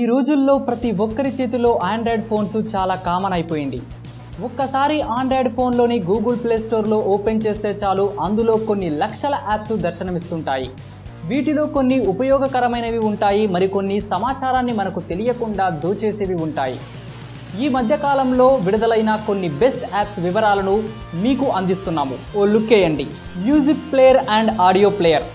ఈ రోజుల్లో ప్రతి ఒక్కరి చేతిలో ఆండ్రాయిడ్ ఫోన్స్ చాలా కామన్ అయిపోయింది. ఒక్కసారి ఆండ్రాయిడ్ ఫోన్లోని గూగుల్ ప్లే స్టోర్లో ఓపెన్ చేస్తే చాలు అందులో కొన్ని లక్షల యాప్స్ దర్శనమిస్తుంటాయి. వీటిలో కొన్ని ఉపయోగకరమైనవి ఉంటాయి మరికొన్ని సమాచారాన్ని మనకు తెలియకుండా దోచేసేవి ఉంటాయి. ఈ మధ్యకాలంలో విడుదలైన కొన్ని బెస్ట్ యాప్స్ వివరాలను మీకు అందిస్తున్నాము. ఓ లుక్ వేయండి music player and audio player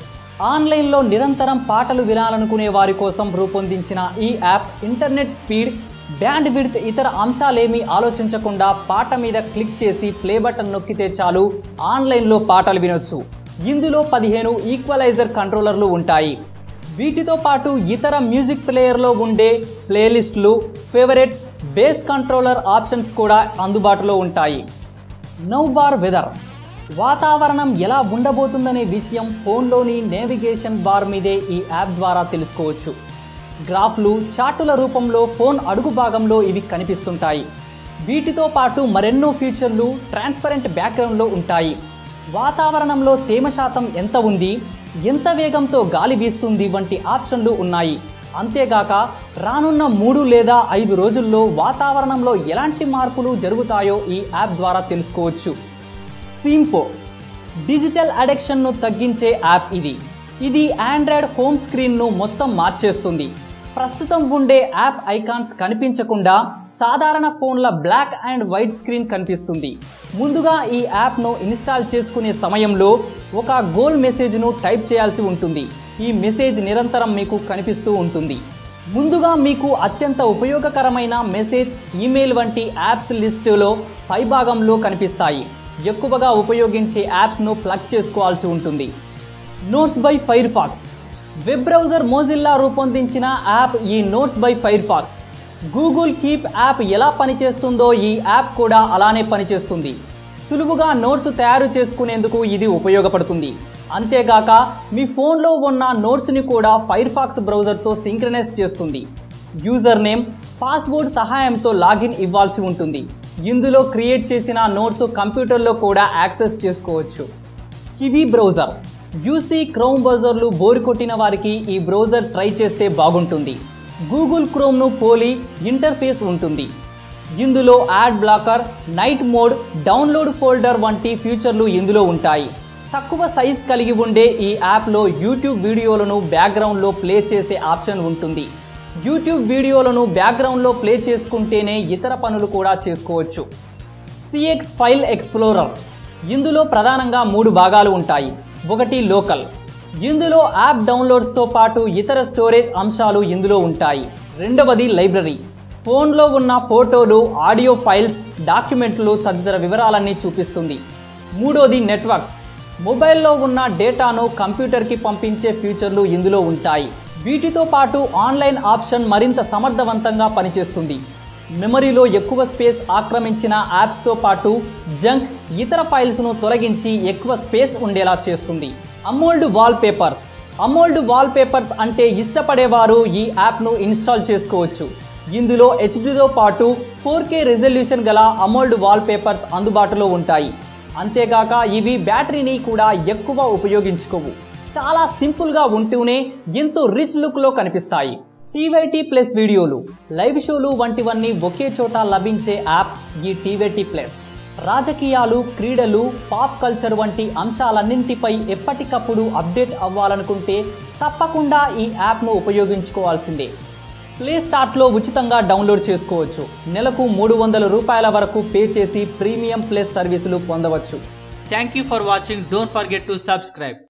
ఆన్లైన్లో నిరంతరం పాటలు వినాలనుకునే వారి కోసం రూపొందించిన ఈ app internet speed bandwidth ఇతర అంశాలేమీ ఆలోచించకుండా పాట మీద క్లిక్ చేసి ప్లే బటన్ నొక్కితే చాలు ఆన్లైన్లో పాటలు వినొచ్చు. ఇందులో పదిహేను ఈక్వలైజర్ కంట్రోలర్లు ఉంటాయి. వీటితో పాటు ఇతర మ్యూజిక్ ప్లేయర్లో ఉండే ప్లేలిస్టులు ఫేవరెట్స్ బేస్ కంట్రోలర్ ఆప్షన్స్ కూడా అందుబాటులో ఉంటాయి. Now bar weather. వాతావరణం ఎలా ఉండబోతుందనే విషయం ఫోన్లోని నేవిగేషన్ బార్ మీదే ఈ యాప్ ద్వారా తెలుసుకోవచ్చు. గ్రాఫ్లు చార్టుల రూపంలో ఫోన్ అడుగు భాగంలో ఇవి కనిపిస్తుంటాయి. వీటితో పాటు మరెన్నో ఫీచర్లు ట్రాన్స్పరెంట్ బ్యాక్గ్రౌండ్లో ఉంటాయి. వాతావరణంలో తేమ శాతం ఎంత ఉంది? ఎంత వేగంతో గాలి వీస్తుంది? వంటి ఆప్షన్లు ఉన్నాయి. అంతేగాక రానున్న మూడు లేదా ఐదు రోజుల్లో వాతావరణంలో ఎలాంటి మార్పులు జరుగుతాయో ఈ యాప్ ద్వారా తెలుసుకోవచ్చు. సింపో డిజిటల్ అడిక్షన్ను తగ్గించే యాప్ ఇది. ఇది ఆండ్రాయిడ్ హోమ్ స్క్రీన్ను మొత్తం మార్చేస్తుంది. ప్రస్తుతం ఉండే యాప్ ఐకాన్స్ కనిపించకుండా సాధారణ ఫోన్ల బ్లాక్ అండ్ వైట్ స్క్రీన్ కనిపిస్తుంది. ముందుగా ఈ యాప్ను ఇన్స్టాల్ చేసుకునే సమయంలో ఒక గోల్ మెసేజ్ను టైప్ చేయాల్సి ఉంటుంది. ఈ మెసేజ్ నిరంతరం మీకు కనిపిస్తూ ఉంటుంది. ముందుగా మీకు అత్యంత ఉపయోగకరమైన మెసేజ్ ఈమెయిల్ వంటి యాప్స్ లిస్టులో పైభాగంలో కనిపిస్తాయి. ఎక్కువగా ఉపయోగించే యాప్స్ను ప్లగ్ చేసుకోవాల్సి ఉంటుంది. Notes by Firefox web browser Mozilla రూపొందించిన యాప్ ఈ notes by Firefox Google Keep app ఎలా పనిచేస్తుందో ఈ యాప్ కూడా అలానే పనిచేస్తుంది. సులువుగా నోట్స్ తయారు చేసుకునేందుకు ఇది ఉపయోగపడుతుంది. అంతేగాక మీ ఫోన్లో ఉన్న నోట్స్ని కూడా ఫైర్ ఫాక్స్ బ్రౌజర్తో సింక్రనైజ్ చేస్తుంది. యూజర్ నేమ్ పాస్వర్డ్ సహాయంతో లాగిన్ ఇవ్వాల్సి ఉంటుంది. ఇందులో క్రియేట్ చేసిన నోట్స్ కంప్యూటర్లో కూడా యాక్సెస్ చేసుకోవచ్చు. కివీ బ్రౌజర్ యూసీ క్రోమ్ బ్రౌజర్లు బోరు కొట్టిన వారికి ఈ బ్రౌజర్ ట్రై చేస్తే బాగుంటుంది. గూగుల్ క్రోమ్ను పోలి ఇంటర్ఫేస్ ఉంటుంది. ఇందులో ad blocker night mode download folder వంటి ఫీచర్లు ఇందులో ఉంటాయి. తక్కువ సైజ్ కలిగి ఉండే ఈ యాప్లో యూట్యూబ్ వీడియోలను బ్యాక్గ్రౌండ్లో ప్లే చేసే ఆప్షన్ ఉంటుంది. యూట్యూబ్ వీడియోలను బ్యాక్గ్రౌండ్లో ప్లే చేసుకుంటేనే ఇతర పనులు కూడా చేసుకోవచ్చు. సిఎక్స్ ఫైల్ ఎక్స్ప్లోరర్ ఇందులో ప్రధానంగా మూడు భాగాలు ఉంటాయి. ఒకటి లోకల్ ఇందులో యాప్ డౌన్లోడ్స్తో పాటు ఇతర స్టోరేజ్ అంశాలు ఇందులో ఉంటాయి. రెండవది లైబ్రరీ ఫోన్లో ఉన్న ఫోటోలు ఆడియో ఫైల్స్ డాక్యుమెంట్లు తదితర వివరాలన్నీ చూపిస్తుంది. మూడోది నెట్వర్క్స్ మొబైల్లో ఉన్న డేటాను కంప్యూటర్కి పంపించే ఫీచర్లు ఇందులో ఉంటాయి. వీటితో పాటు ఆన్లైన్ ఆప్షన్ మరింత సమర్థవంతంగా పనిచేస్తుంది. మెమరీలో ఎక్కువ స్పేస్ ఆక్రమించిన యాప్స్తో పాటు జంక్ ఇతర ఫైల్స్ను తొలగించి ఎక్కువ స్పేస్ ఉండేలా చేస్తుంది. AMOLED wallpapers AMOLED wallpapers అంటే ఇష్టపడేవారు ఈ యాప్ను ఇన్స్టాల్ చేసుకోవచ్చు. ఇందులో హెచ్డితో పాటు ఫోర్ కే రెజల్యూషన్ గల అమోల్డ్ వాల్ పేపర్స్ అందుబాటులో ఉంటాయి. అంతేగాక ఇవి బ్యాటరీని కూడా ఎక్కువ ఉపయోగించుకోవు. చాలా సింపుల్గా ఉంటూనే ఎంతో రిచ్ లుక్లో కనిపిస్తాయి. టీవైటీ ప్లస్ వీడియోలు లైవ్ షోలు వంటివన్నీ ఒకే చోట లభించే యాప్ ఈ టీవైటీ ప్లస్. రాజకీయాలు క్రీడలు పాప్ కల్చర్ వంటి అంశాలన్నింటిపై ఎప్పటికప్పుడు అప్డేట్ అవ్వాలనుకుంటే తప్పకుండా ఈ యాప్ను ఉపయోగించుకోవాల్సిందే. ప్లే స్టార్ట్లో ఉచితంగా డౌన్లోడ్ చేసుకోవచ్చు. నెలకు మూడు వందల రూపాయల వరకు పే చేసి ప్రీమియం ప్లస్ సర్వీసులు పొందవచ్చు. Thank you for watching don't forget to subscribe